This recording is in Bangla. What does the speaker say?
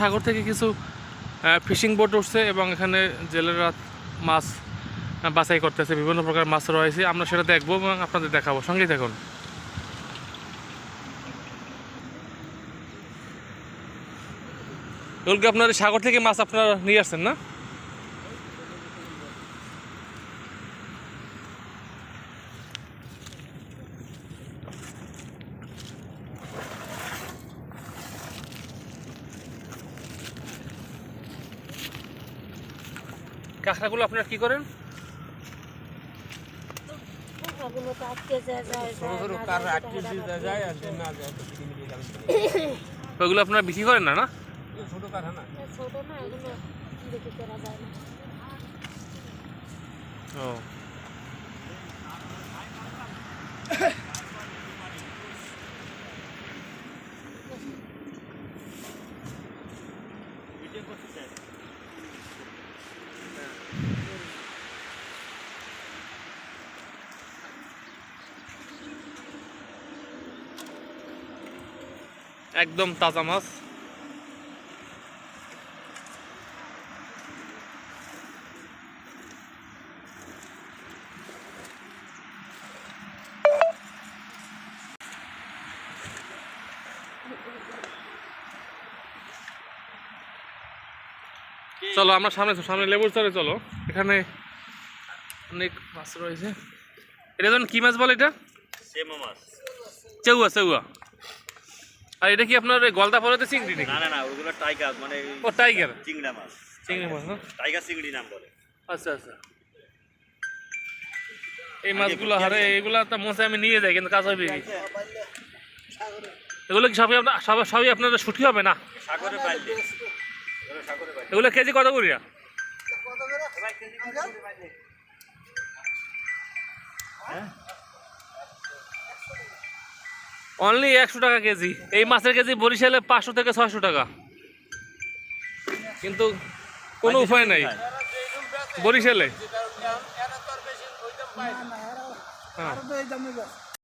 সাগর থেকে কিছু ফিশিং বোট উঠছে এবং এখানে জেলেরা মাছ বাছাই করতেছে, বিভিন্ন প্রকার মাছ রয়েছে। আমরা সেটা দেখব এবং আপনাদের দেখাবো। সঙ্গেই দেখুন আপনার সাগর থেকে মাছ আপনারা নিয়ে আসছেন না কাঁকড়াগুলো আপনারা কি করেন ওগুলো তো আটকে যায় যায় ছোট ছোট যায়, কার না আটকে যায়, দিয়ে যায়, যায় আর যে না যায় তো আপনার কি করেন? ওইগুলো আপনারা বিক্রি করেন না না? ছোট না। এগুলো দেখে করা যায় না। ও। একদম তাজা মাছ। চলো আমরা সামনে সামনে লেবুর চলে চলো। এখানে অনেক মাছ রয়েছে। এটা যেন কি মাছ বলে এটা? মাছ। চেউয়া চেউয়া। আর এটা কি আপনার গলদা পড়াতে চিংড়ি নাকি? না না না ওগুলো টাইগার মানে ও টাইগার। চিংড়া মাছ। চিংড়ি মাছ না? টাইগার চিংড়ি নাম বলে। আচ্ছা আচ্ছা। এই মাছগুলো হারে এগুলা তো মনে আমি নিয়ে যাই কিন্তু কাজ হবে এগুলো কি সবই আপনার সব সবই আপনাদের ছুটি হবে না? সাগরে পাইলে। এগুলো কেজি কত করিয়া? অনলি একশো টাকা কেজি। এই মাছের কেজি বরিশালে পাঁচশো থেকে ছয়শো টাকা। কিন্তু কোনো উপায় নাই। বরিশালে। হ্যাঁ।